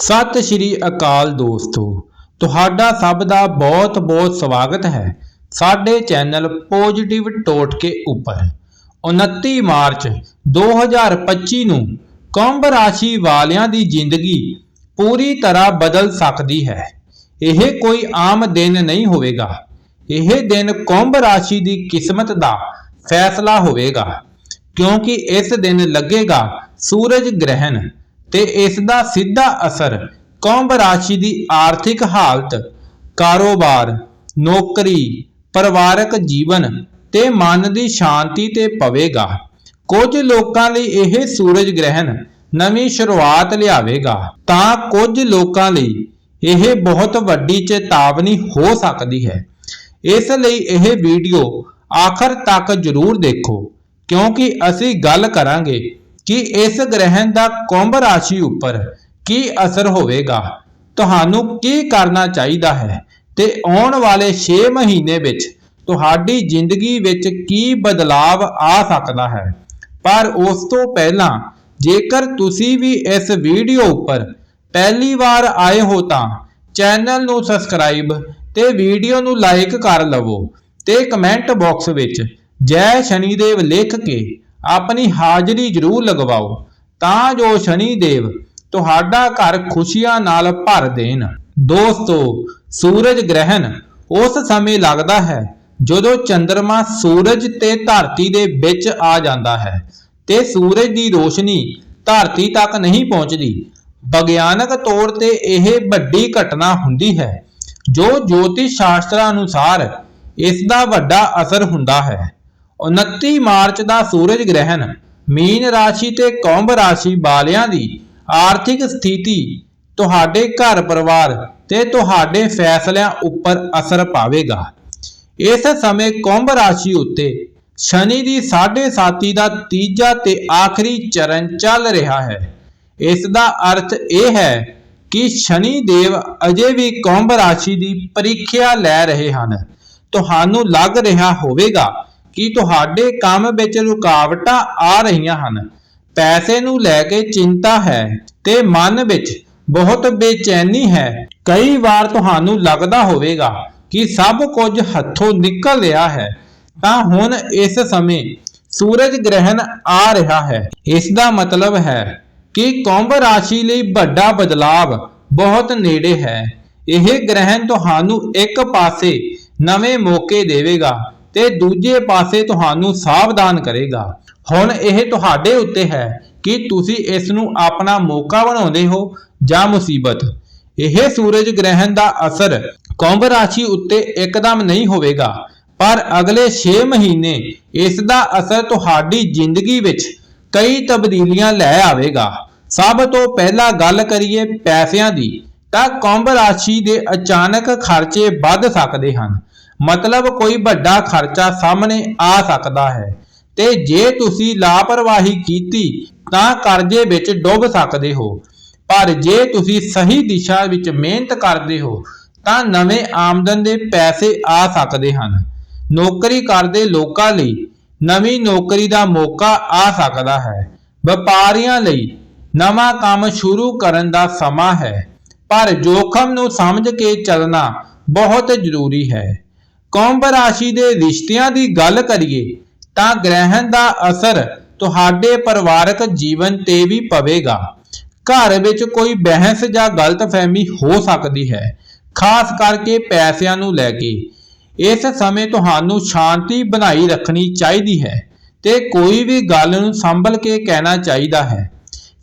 ਸਤਿ ਸ਼੍ਰੀ ਅਕਾਲ ਦੋਸਤੋ, ਤੁਹਾਡਾ ਸਭ ਦਾ ਬਹੁਤ-ਬਹੁਤ ਸਵਾਗਤ ਹੈ ਸਾਡੇ ਚੈਨਲ ਪੋਜ਼ਿਟਿਵ ਟੋਟਕੇ ਉੱਪਰ। 29 ਮਾਰਚ 2025 ਨੂੰ ਕੁੰਭ ਰਾਸ਼ੀ ਵਾਲਿਆਂ ਦੀ ਜ਼ਿੰਦਗੀ ਪੂਰੀ ਤਰ੍ਹਾਂ ਬਦਲ ਸਕਦੀ ਹੈ। ਇਹ ਕੋਈ ਆਮ ਦਿਨ ਨਹੀਂ ਹੋਵੇਗਾ। ਇਹ ਦਿਨ ਕੁੰਭ ਰਾਸ਼ੀ ਦੀ ਕਿਸਮਤ ਦਾ ਫੈਸਲਾ ਹੋਵੇਗਾ, ਕਿਉਂਕਿ ਇਸ ਦਿਨ ਲੱਗੇਗਾ ਸੂਰਜ ਗ੍ਰਹਿਣ। ਤੇ ਇਸ ਦਾ ਸਿੱਧਾ ਅਸਰ ਕੁੰਭ ਰਾਸ਼ੀ ਦੀ ਆਰਥਿਕ ਹਾਲਤ, ਕਾਰੋਬਾਰ, ਨੌਕਰੀ, ਪਰਿਵਾਰਕ ਜੀਵਨ ਤੇ ਮਨ ਦੀ ਸ਼ਾਂਤੀ ਤੇ ਪਵੇਗਾ। ਕੁਝ ਲੋਕਾਂ ਲਈ ਇਹ ਸੂਰਜ ਗ੍ਰਹਿਣ ਨਵੀਂ ਸ਼ੁਰੂਆਤ ਲਿਆਵੇਗਾ। ਤਾਂ ਕੁਝ ਲੋਕਾਂ ਲਈ ਇਹ ਬਹੁਤ ਵੱਡੀ ਚੇਤਾਵਨੀ ਹੋ ਸਕਦੀ ਹੈ। ਇਸ ਲਈ ਇਹ ਵੀਡੀਓ ਆਖਰ ਤੱਕ ਜ਼ਰੂਰ ਦੇਖੋ, ਕਿਉਂਕਿ ਅਸੀਂ ਗੱਲ ਕਰਾਂਗੇ ਕਿ ਇਸ ਗ੍ਰਹਿਣ ਦਾ ਕੁੰਭ ਰਾਸ਼ੀ ਉੱਪਰ ਕੀ ਅਸਰ ਹੋਵੇਗਾ? ਤੁਹਾਨੂੰ ਕੀ ਕਰਨਾ ਚਾਹੀਦਾ ਹੈ? ਤੇ ਆਉਣ ਵਾਲੇ 6 ਮਹੀਨੇ ਵਿੱਚ ਤੁਹਾਡੀ ਜ਼ਿੰਦਗੀ ਵਿੱਚ ਕੀ ਬਦਲਾਵ ਆ ਸਕਦਾ ਹੈ? ਪਰ ਉਸ ਤੋਂ ਪਹਿਲਾਂ ਜੇਕਰ ਤੁਸੀਂ ਵੀ ਇਸ ਵੀਡੀਓ ਉੱਪਰ ਪਹਿਲੀ ਵਾਰ ਆਏ ਹੋ ਤਾਂ ਚੈਨਲ ਨੂੰ ਸਬਸਕ੍ਰਾਈਬ ਤੇ ਵੀਡੀਓ ਨੂੰ ਲਾਈਕ ਕਰ ਲਵੋ ਤੇ ਕਮੈਂਟ ਬਾਕਸ ਵਿੱਚ ਜੈ ਸ਼ਨੀਦੇਵ ਲਿਖ ਕੇ ਆਪਣੀ ਹਾਜ਼ਰੀ ਜ਼ਰੂਰ ਲਗਵਾਓ, ਤਾਂ ਜੋ ਸ਼ਨੀ ਦੇਵ ਤੁਹਾਡਾ ਘਰ ਖੁਸ਼ੀਆਂ ਨਾਲ ਭਰ ਦੇਣ। ਦੋਸਤੋ, ਸੂਰਜ ਗ੍ਰਹਿਣ ਉਸ ਸਮੇਂ ਲੱਗਦਾ ਹੈ ਜਦੋਂ ਚੰ드ਰਮਾ ਸੂਰਜ ਤੇ ਧਰਤੀ ਦੇ ਵਿੱਚ ਆ ਜਾਂਦਾ ਹੈ ਤੇ ਸੂਰਜ ਦੀ ਰੋਸ਼ਨੀ ਧਰਤੀ ਤੱਕ ਨਹੀਂ ਪਹੁੰਚਦੀ। ਵਿਗਿਆਨਕ ਤੌਰ ਤੇ ਇਹ ਵੱਡੀ ਘਟਨਾ ਹੁੰਦੀ ਹੈ ਜੋ ਜੋਤਿਸ਼ ਸ਼ਾਸਤਰਾਂ ਅਨੁਸਾਰ ਇਸ ਦਾ ਵੱਡਾ ਅਸਰ ਹੁੰਦਾ ਹੈ। 29 ਮਾਰਚ ਦਾ ਸੂਰਜ ਗ੍ਰਹਿਣ, ਮੀਨ ਰਾਸ਼ੀ ਤੇ ਕੁੰਭ ਰਾਸ਼ੀ ਵਾਲਿਆਂ ਦੀ ਆਰਥਿਕ ਸਥਿਤੀ, ਤੁਹਾਡੇ ਘਰ ਪਰਿਵਾਰ ਤੇ ਤੁਹਾਡੇ ਫੈਸਲਿਆਂ ਉੱਪਰ ਅਸਰ ਪਾਵੇਗਾ। ਇਸ ਸਮੇਂ ਕੁੰਭ ਰਾਸ਼ੀ ਉੱਤੇ ਸ਼ਨੀ ਦੀ 7.5 ਦਾ ਤੀਜਾ ਤੇ ਆਖਰੀ ਚਰਨ ਚੱਲ ਰਿਹਾ ਹੈ। ਇਸ ਦਾ ਅਰਥ ਇਹ ਹੈ ਕਿ ਸ਼ਨੀ ਦੇਵ ਅਜੇ ਵੀ ਕੁੰਭ ਰਾਸ਼ੀ ਦੀ ਪ੍ਰੀਖਿਆ ਲੈ ਰਹੇ ਹਨ। ਤੁਹਾਨੂੰ ਲੱਗ ਰਿਹਾ ਹੋਵੇਗਾ ਕਿ ਤੁਹਾਡੇ ਕੰਮ ਵਿੱਚ ਰੁਕਾਵਟਾਂ ਆ ਰਹੀਆਂ ਹਨ। ਪੈਸੇ ਨੂੰ ਲੈ ਕੇ ਚਿੰਤਾ ਹੈ ਤੇ ਮਨ ਵਿੱਚ ਬਹੁਤ ਬੇਚੈਨੀ ਹੈ। ਕਈ ਵਾਰ ਤੁਹਾਨੂੰ ਲੱਗਦਾ ਹੋਵੇਗਾ ਕਿ ਸਭ ਕੁਝ ਹੱਥੋਂ ਨਿਕਲ ਰਿਹਾ ਹੈ। ਤਾਂ ਹੁਣ ਇਸ ਸਮੇਂ ਸੂਰਜ ਗ੍ਰਹਿਣ ਆ ਰਿਹਾ ਹੈ। ਇਸ ਦਾ ਮਤਲਬ ਹੈ ਕਿ ਕੁੰਭ ਰਾਸ਼ੀ ਲਈ ਵੱਡਾ ਬਦਲਾਵ ਬਹੁਤ ਨੇੜੇ ਹੈ। ਇਹ ਗ੍ਰਹਿਣ ਤੁਹਾਨੂੰ ਇੱਕ ਪਾਸੇ ਨਵੇਂ ਮੌਕੇ ਦੇਵੇਗਾ। ਤੇ ਦੂਜੇ ਪਾਸੇ ਤੁਹਾਨੂੰ ਸਾਵਧਾਨ ਕਰੇਗਾ। ਹੁਣ ਇਹ ਤੁਹਾਡੇ ਉੱਤੇ ਹੈ ਕਿ ਤੁਸੀਂ ਇਸ ਨੂੰ ਆਪਣਾ ਮੌਕਾ ਬਣਾਉਂਦੇ ਹੋ ਜਾਂ ਮੁਸੀਬਤ। ਇਹ ਸੂਰਜ ਗ੍ਰਹਿਣ ਦਾ ਅਸਰ ਕੁੰਭ ਰਾਸ਼ੀ ਉੱਤੇ ਇੱਕਦਮ ਨਹੀਂ ਹੋਵੇਗਾ, ਪਰ ਅਗਲੇ 6 ਮਹੀਨੇ ਇਸ ਦਾ ਅਸਰ ਤੁਹਾਡੀ ਜ਼ਿੰਦਗੀ ਵਿੱਚ ਕਈ ਤਬਦੀਲੀਆਂ ਲੈ ਆਵੇਗਾ। ਸਭ ਤੋਂ ਪਹਿਲਾਂ ਗੱਲ ਕਰੀਏ ਪੈਸਿਆਂ ਦੀ, ਤਾਂ ਕੁੰਭ ਰਾਸ਼ੀ ਦੇ ਅਚਾਨਕ ਖਰਚੇ ਵੱਧ ਸਕਦੇ ਹਨ। ਮਤਲਬ ਕੋਈ ਵੱਡਾ ਖਰਚਾ ਸਾਹਮਣੇ ਆ ਸਕਦਾ ਹੈ। ਤੇ ਜੇ ਤੁਸੀਂ ਲਾਪਰਵਾਹੀ ਕੀਤੀ, ਤਾਂ ਕਰਜ਼ੇ ਵਿੱਚ ਡੁੱਬ ਸਕਦੇ ਹੋ। ਪਰ ਜੇ ਤੁਸੀਂ ਸਹੀ ਦਿਸ਼ਾ ਵਿੱਚ ਮਿਹਨਤ ਕਰਦੇ ਹੋ, ਤਾਂ ਨਵੇਂ ਆਮਦਨ ਦੇ ਪੈਸੇ ਆ ਸਕਦੇ ਹਨ। ਨੌਕਰੀ ਕਰਦੇ ਲੋਕਾਂ ਲਈ ਨਵੀਂ ਨੌਕਰੀ ਦਾ ਮੌਕਾ ਆ ਸਕਦਾ ਹੈ। ਵਪਾਰੀਆਂ ਲਈ ਨਵਾਂ ਕੰਮ ਸ਼ੁਰੂ ਕਰਨ ਦਾ ਸਮਾਂ ਹੈ। ਪਰ ਜੋਖਮ ਨੂੰ ਸਮਝ ਕੇ ਚੱਲਣਾ ਬਹੁਤ ਜ਼ਰੂਰੀ ਹੈ। ਕੁੰਭ ਰਾਸ਼ੀ ਦੇ ਰਿਸ਼ਤਿਆਂ ਦੀ ਗੱਲ ਕਰੀਏ ਤਾਂ ਗ੍ਰਹਿਣ ਦਾ ਅਸਰ ਤੁਹਾਡੇ ਪਰਿਵਾਰਕ ਜੀਵਨ ਤੇ ਵੀ ਪਵੇਗਾ। ਘਰ ਵਿੱਚ ਕੋਈ ਬਹਿਸ ਜਾਂ ਗਲਤਫਹਿਮੀ ਹੋ ਸਕਦੀ ਹੈ, ਖਾਸ ਕਰਕੇ ਪੈਸਿਆਂ ਨੂੰ ਲੈ ਕੇ। ਇਸ ਸਮੇਂ ਤੁਹਾਨੂੰ ਸ਼ਾਂਤੀ ਬਣਾਈ ਰੱਖਣੀ ਚਾਹੀਦੀ ਹੈ ਤੇ ਕੋਈ ਵੀ ਗੱਲ ਨੂੰ ਸੰਭਲ ਕੇ ਕਹਿਣਾ ਚਾਹੀਦਾ ਹੈ।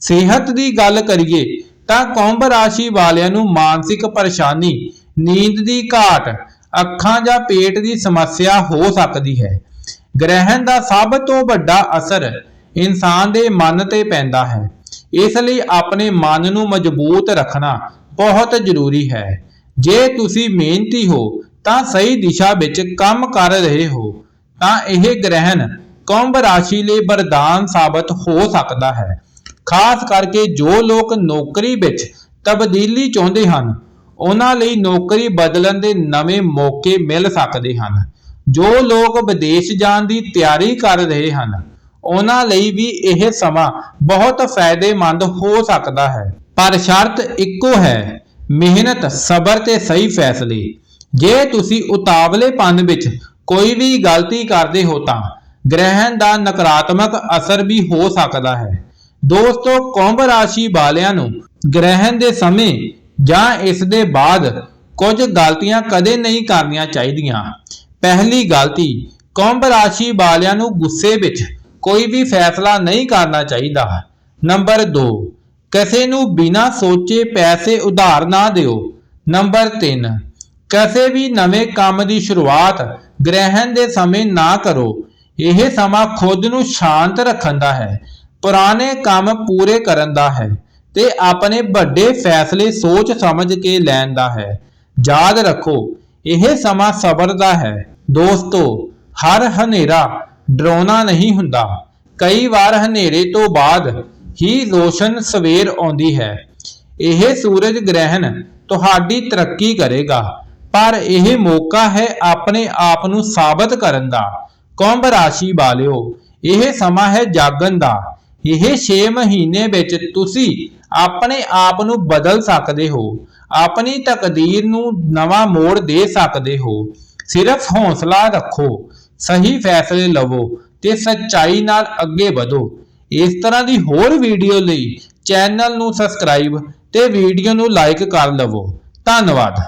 ਸਿਹਤ ਦੀ ਗੱਲ ਕਰੀਏ ਤਾਂ ਕੁੰਭ ਰਾਸ਼ੀ ਵਾਲਿਆਂ ਨੂੰ ਮਾਨਸਿਕ ਪਰੇਸ਼ਾਨੀ, ਨੀਂਦ ਦੀ ਘਾਟ ਅੱਖਾਂ ਜਾਂ ਪੇਟ ਦੀ ਸਮੱਸਿਆ ਹੋ ਸਕਦੀ ਹੈ। ਗ੍ਰਹਿਣ ਦਾ ਸਭ ਤੋਂ ਵੱਡਾ ਅਸਰ ਇਨਸਾਨ ਦੇ ਮਨ ਤੇ ਪੈਂਦਾ ਹੈ। ਇਸ ਲਈ ਆਪਣੇ ਮਨ ਨੂੰ ਮਜ਼ਬੂਤ ਰੱਖਣਾ ਬਹੁਤ ਜ਼ਰੂਰੀ ਹੈ। ਜੇ ਤੁਸੀਂ ਮਿਹਨਤੀ ਹੋ, ਤਾਂ ਸਹੀ ਦਿਸ਼ਾ ਵਿੱਚ ਕੰਮ ਕਰ ਰਹੇ ਹੋ, ਤਾਂ ਇਹ ਗ੍ਰਹਿਣ ਕੁੰਭ ਰਾਸ਼ੀ ਲਈ ਵਰਦਾਨ ਸਾਬਤ ਹੋ ਸਕਦਾ ਹੈ। ਖਾਸ ਕਰਕੇ ਜੋ ਲੋਕ ਨੌਕਰੀ ਵਿੱਚ ਤਬਦੀਲੀ ਚਾਹੁੰਦੇ ਹਨ ਉਹਨਾਂ ਲਈ ਨੌਕਰੀ ਬਦਲਣ ਦੇ ਨਵੇਂ ਮੌਕੇ ਮਿਲ ਸਕਦੇ ਹਨ। ਜੋ ਲੋਕ ਵਿਦੇਸ਼ ਜਾਣ ਦੀ ਤਿਆਰੀ ਕਰ ਰਹੇ ਹਨ, ਉਹਨਾਂ ਲਈ ਵੀ ਇਹ ਸਮਾਂ ਬਹੁਤ ਫਾਇਦੇਮੰਦ ਹੋ ਸਕਦਾ ਹੈ। ਪਰ ਸ਼ਰਤ ਇੱਕੋ ਹੈ, ਮਿਹਨਤ, ਸਬਰ ਤੇ ਸਹੀ ਫੈਸਲੇ। ਜੇ ਤੁਸੀਂ ਉਤਾਵਲੇਪਨ ਵਿੱਚ ਕੋਈ ਵੀ ਗਲਤੀ ਕਰਦੇ ਹੋ ਤਾਂ ਗ੍ਰਹਿਣ ਦਾ ਨਕਾਰਾਤਮਕ ਅਸਰ ਵੀ ਹੋ ਸਕਦਾ ਹੈ। ਦੋਸਤੋ, ਕੁੰਭ ਰਾਸ਼ੀ ਵਾਲਿਆਂ ਨੂੰ ਗ੍ਰਹਿਣ ਦੇ ਸਮੇਂ ਜਾਂ ਇਸ ਦੇ ਬਾਅਦ ਕੁਝ ਗਲਤੀਆਂ ਕਦੇ ਨਹੀਂ ਕਰਨੀਆਂ ਚਾਹੀਦੀਆਂ। ਪਹਿਲੀ ਗਲਤੀ ਕੁੰਭ ਰਾਸ਼ੀ ਵਾਲਿਆਂ ਨੂੰ ਗੁੱਸੇ ਵਿੱਚ ਕੋਈ ਵੀ ਫੈਸਲਾ ਨਹੀਂ ਕਰਨਾ ਚਾਹੀਦਾ। ਨੰਬਰ 2 ਕਿਸੇ ਨੂੰ ਬਿਨਾਂ ਸੋਚੇ ਪੈਸੇ ਉਧਾਰ ਨਾ ਦਿਓ। ਨੰਬਰ 3 ਕਿਸੇ ਵੀ ਨਵੇਂ ਕੰਮ ਦੀ ਸ਼ੁਰੂਆਤ ਗ੍ਰਹਿਣ ਦੇ ਸਮੇਂ ਨਾ ਕਰੋ। ਇਹ ਸਮਾਂ ਖੁਦ ਨੂੰ ਸ਼ਾਂਤ ਰੱਖਣ ਦਾ ਹੈ, ਪੁਰਾਣੇ ਕੰਮ ਪੂਰੇ ਕਰਨ ਦਾ ਹੈ। ਤੇ ਆਪਣੇ ਵੱਡੇ ਫੈਸਲੇ ਸੋਚ ਸਮਝ ਕੇ ਲੈਣ ਦਾ ਹੈ। ਯਾਦ ਰੱਖੋ, ਇਹ ਸਮਾਂ ਸਬਰ ਦਾ ਹੈ। ਦੋਸਤੋ, ਹਰ ਹਨੇਰਾ ਡਰਾਉਣਾ ਨਹੀਂ ਹੁੰਦਾ। ਕਈ ਵਾਰ ਹਨੇਰੇ ਤੋਂ ਬਾਅਦ ਹੀ ਰੋਸ਼ਨ ਸਵੇਰ ਆਉਂਦੀ ਹੈ। ਇਹ ਸੂਰਜ ਗ੍ਰਹਿਣ ਤੁਹਾਡੀ ਤਰੱਕੀ ਕਰੇਗਾ। ਪਰ ਇਹ ਮੌਕਾ ਹੈ ਆਪਣੇ ਆਪ ਨੂੰ ਸਾਬਤ ਕਰਨ ਦਾ। ਕੁੰਭ ਰਾਸ਼ੀ ਵਾਲਿਓ, ਇਹ ਸਮਾਂ ਹੈ ਜਾਗਣ ਦਾ। ਇਹ 6 ਮਹੀਨੇ ਵਿੱਚ ਤੁਸੀਂ ਆਪਣੇ ਆਪ ਨੂੰ ਬਦਲ ਸਕਦੇ ਹੋ, ਆਪਣੀ ਤਕਦੀਰ ਨੂੰ ਨਵਾਂ ਮੋੜ ਦੇ ਸਕਦੇ ਹੋ। ਸਿਰਫ ਹੌਸਲਾ ਰੱਖੋ, ਸਹੀ ਫੈਸਲੇ ਲਵੋ ਤੇ ਸੱਚਾਈ ਨਾਲ ਅੱਗੇ ਵਧੋ। ਇਸ ਤਰ੍ਹਾਂ ਦੀ ਹੋਰ ਵੀਡੀਓ ਲਈ ਚੈਨਲ ਨੂੰ ਸਬਸਕ੍ਰਾਈਬ ਤੇ ਵੀਡੀਓ ਨੂੰ ਲਾਈਕ ਕਰ ਲਵੋ। ਧੰਨਵਾਦ।